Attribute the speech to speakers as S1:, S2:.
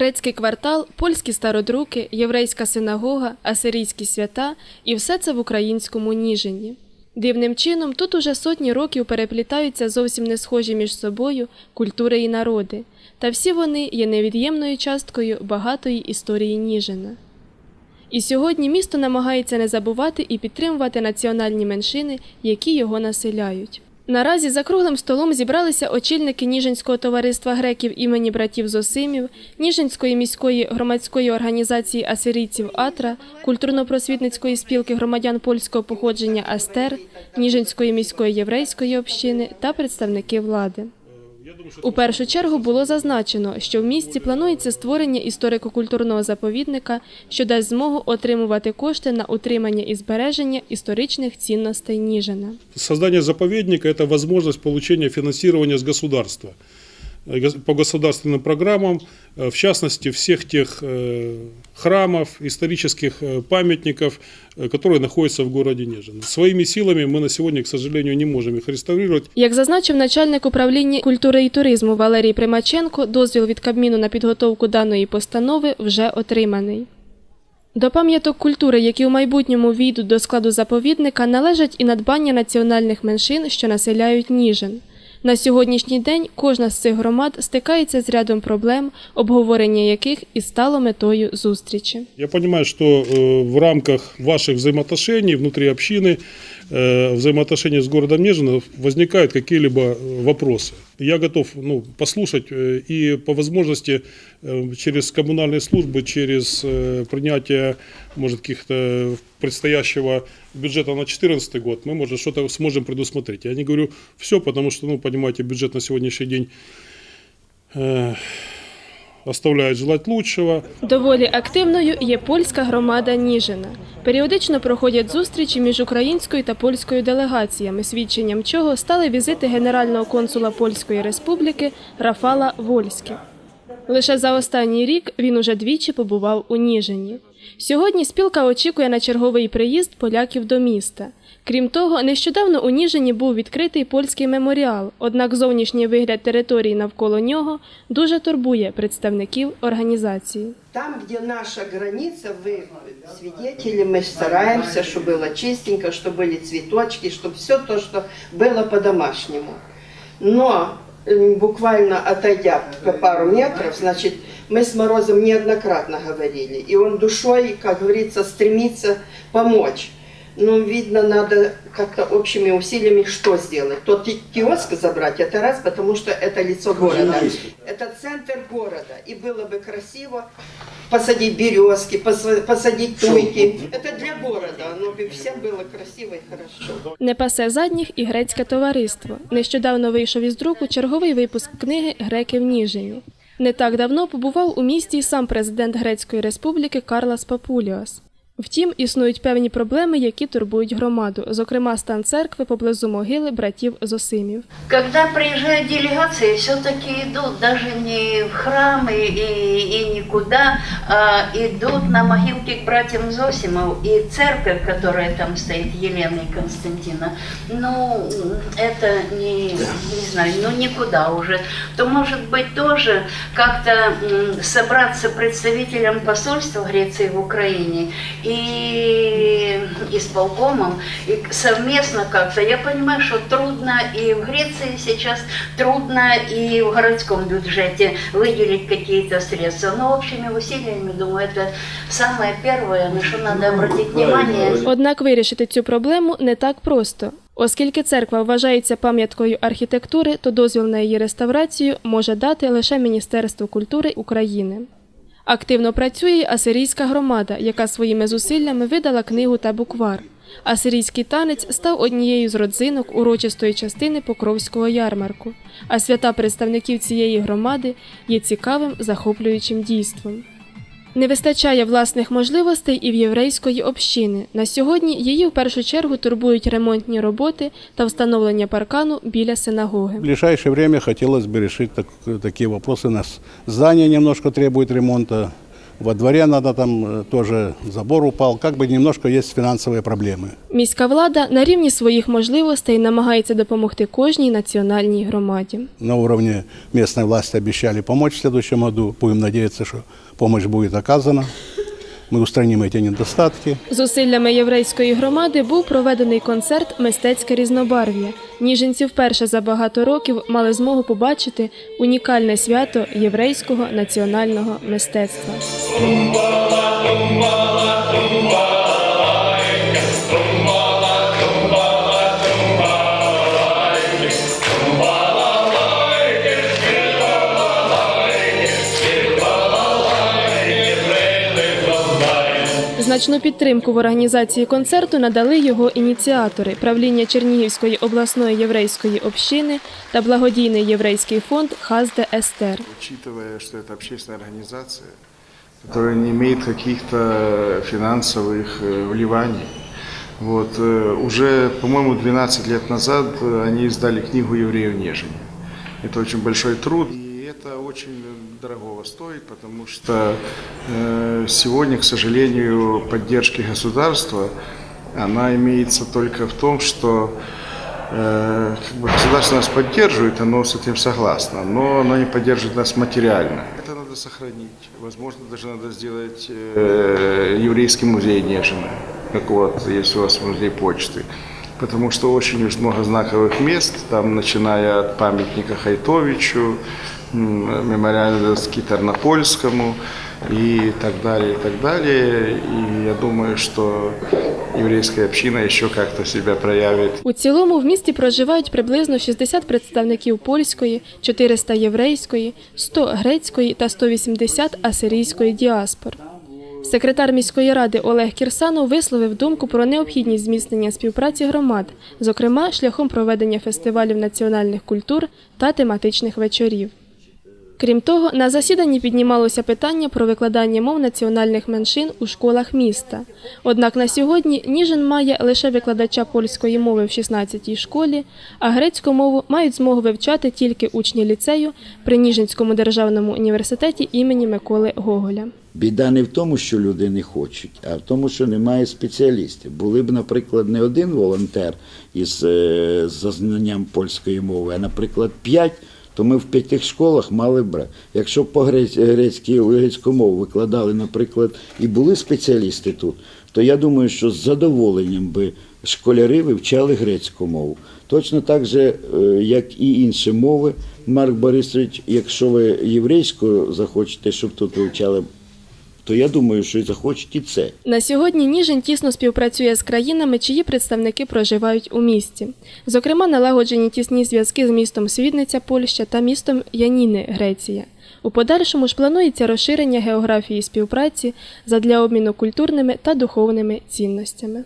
S1: Грецький квартал, польські стародруки, єврейська синагога, асирійські свята і все це в українському Ніжині. Дивним чином тут уже сотні років переплітаються зовсім не схожі між собою культури і народи, та всі вони є невід'ємною часткою багатої історії Ніжина. І сьогодні місто намагається не забувати і підтримувати національні меншини, які його населяють. Наразі за круглим столом зібралися очільники Ніжинського товариства греків імені братів Зосимів, Ніжинської міської громадської організації асирійців Атра, культурно-просвітницької спілки громадян польського походження Астер, Ніжинської міської єврейської общини та представники влади. У першу чергу було зазначено, що в місті планується створення історико-культурного заповідника, що дасть змогу отримувати кошти на утримання і збереження історичних цінностей Ніжина.
S2: Створення заповідника – це можливість отримання фінансування з гос- по государственным программам, э, в частности, всех тех э, храмов, исторических э, памятников, э, которые находятся в городе Нежин. Своими силами мы на сегодня, к сожалению, не можем их реставрировать.
S1: Як зазначив начальник управління культури і туризму Валерій Примаченко, дозвіл від Кабміну на підготовку даної постанови вже отриманий. До пам'яток культури, які у майбутньому війдуть до складу заповідника, належать і надбання національних меншин, що населяють Ніжин. На сьогоднішній день кожна з цих громад стикається з рядом проблем, обговорення яких і стало метою зустрічі.
S2: Я розумію, что э, в рамках ваших взаємоотношень внутрі общины, э, взаимоотношений с городом Нежино возникают какие-либо э, вопросы. Я готов ну, послушать э, и по возможности через коммунальные службы, через принятие, может, каких-то предстоящего бюджета на 2014 год, мы, может, что-то сможем предусмотреть. Я не говорю все, потому что, ну, понимаете, бюджет на сегодняшний день оставляет желать лучшего.
S1: Доволі активною є польська громада Ніжина. Періодично проходять зустрічі між українською та польською делегаціями, свідченням чого стали візити генерального консула Польської Республіки Рафала Вольське. Лише за останній рік він уже двічі побував у Ніжині. Сьогодні спілка очікує на черговий приїзд поляків до міста. Крім того, нещодавно у Ніжині був відкритий польський меморіал, однак зовнішній вигляд території навколо нього дуже турбує представників організації.
S3: Там, где наша граница, вы свидетели, мы стараемся, чтобы было чистенько, чтобы были цветочки, чтобы все то, что было по-домашнему. Но м, буквально отойдя по пару метров, значит, мы с Морозом неоднократно говорили, и он душой, как говорится, стремится помочь. Но, видно, надо как-то общими усилиями что сделать? Тот ки- киоск забрать, это раз, потому что это лицо города. Это центр города. И было бы красиво посадить березки, поса- посадить туйки. Это для города, оно бы всем было красиво и хорошо.
S1: Не пасе задніх і грецьке товариство. Нещодавно вийшов із друку черговий випуск книги Греки в Ніжині. Не так давно побував у місті і сам президент Грецької республіки Карлас Папуліос. Втім, існують певні проблеми, які турбують громаду, зокрема стан церкви поблизу могили братів Зосимів.
S4: Когда приезжают делегации, все-таки идут даже не в храмы и, и никуда, а идут на могилки к братьям Зосимов и церковь, которая там стоит, Елена и Константина. Ну, это не, не знаю, ну никуда уже. То, может быть, тоже как-то м, собраться представителям посольства Греции в Украине и исполкомом, и совместно как-то. Я понимаю, что трудно и в Греции сейчас, трудно и в городском бюджете выделить какие-то средства. Но общими усилиями, думаю, это самое первое, на что надо обратить внимание.
S1: Однак вирішити цю проблему не так просто. Оскільки церква вважається пам'яткою архітектури, то дозвіл на її реставрацію може дати лише Міністерство культури України. Активно працює асирійська громада, яка своїми зусиллями видала книгу та буквар. Асирійський танець став однією з родзинок урочистої частини Покровського ярмарку, а свята представників цієї громади є цікавим захоплюючим дійством. Не вистачає власних можливостей і в єврейської общини. На сьогодні її в першу чергу турбують ремонтні роботи та встановлення паркану біля синагоги.
S5: В ближайшее время хотелось бы решить такі вопросы. У нас здание немножко требует ремонта Во дворе надо там э, тоже забор упал. Как бы немножко есть финансовые проблемы.
S1: Міська влада на рівні своїх можливостей намагається допомогти кожній національній громаді.
S5: На уровне местной власти обещали помочь в следующем году. Будем надеяться, что помощь будет оказана. Мы устраним эти недостатки.
S1: Зусиллями єврейської громади був проведений концерт Мистецьке різнобарв'я. Ніженці вперше за багато років мали змогу побачити унікальне свято єврейського національного мистецтва. Значну підтримку в організації концерту надали його ініціатори правління Чернігівської обласної єврейської общини та благодійний єврейський фонд Хазде Естер.
S6: Учитывая, что это общественная организация, которая не имеет каких-то финансовых э, вливаний, вот, э, уже, по-моему, 12 лет назад э, они издали книгу «Евреев Нежине». Это очень большой труд, И это очень дорогого стоит, потому что э, сегодня, к сожалению, поддержки государства, она имеется только в том, что Э, как бы государство нас поддерживает, оно с этим согласно, но оно не поддерживает нас материально. Это надо сохранить. Возможно, даже надо сделать э, еврейский музей Нежина, как вот есть у вас музей почты. Потому что очень уж много знаковых мест, там начиная от памятника Хайтовичу, м, мемориальной доски Тернопольскому и так далее, и так далее. И я думаю, что еврейская община еще как-то себя проявит
S1: У цілому в місті проживають приблизно 60 представників польської, 400 єврейської, 100 грецької та 180 асирійської діаспор. Секретар міської ради Олег Кірсанов висловив думку про необхідність зміцнення співпраці громад, зокрема шляхом проведення фестивалів національних культур та тематичних вечорів. Крім того, на засіданні піднімалося питання про викладання мов національних меншин у школах міста. Однак на сьогодні Ніжин має лише викладача польської мови в 16-й школі, а грецьку мову мають змогу вивчати тільки учні ліцею при Ніжинському державному університеті імені Миколи Гоголя.
S7: Біда не в тому, що люди не хочуть, а в тому, що немає спеціалістів. Були б, наприклад, не один волонтер із е, зазнанням польської мови, а, наприклад, п'ять, то ми в п'яти школах мали брати. Якщо по грець- грецькій грецьку мову викладали, наприклад, і були спеціалісти тут, то я думаю, що з задоволенням би школяри вивчали грецьку мову. Точно так же, е, як і інші мови, Марк Борисович, якщо ви єврейську захочете, щоб тут вивчали, то я думаю, що і захочуть і це.
S1: На сьогодні Ніжин тісно співпрацює з країнами, чиї представники проживають у місті. Зокрема, налагоджені тісні зв'язки з містом Свідниця, Польща та містом Яніни, Греція. У подальшому ж планується розширення географії співпраці задля обміну культурними та духовними цінностями.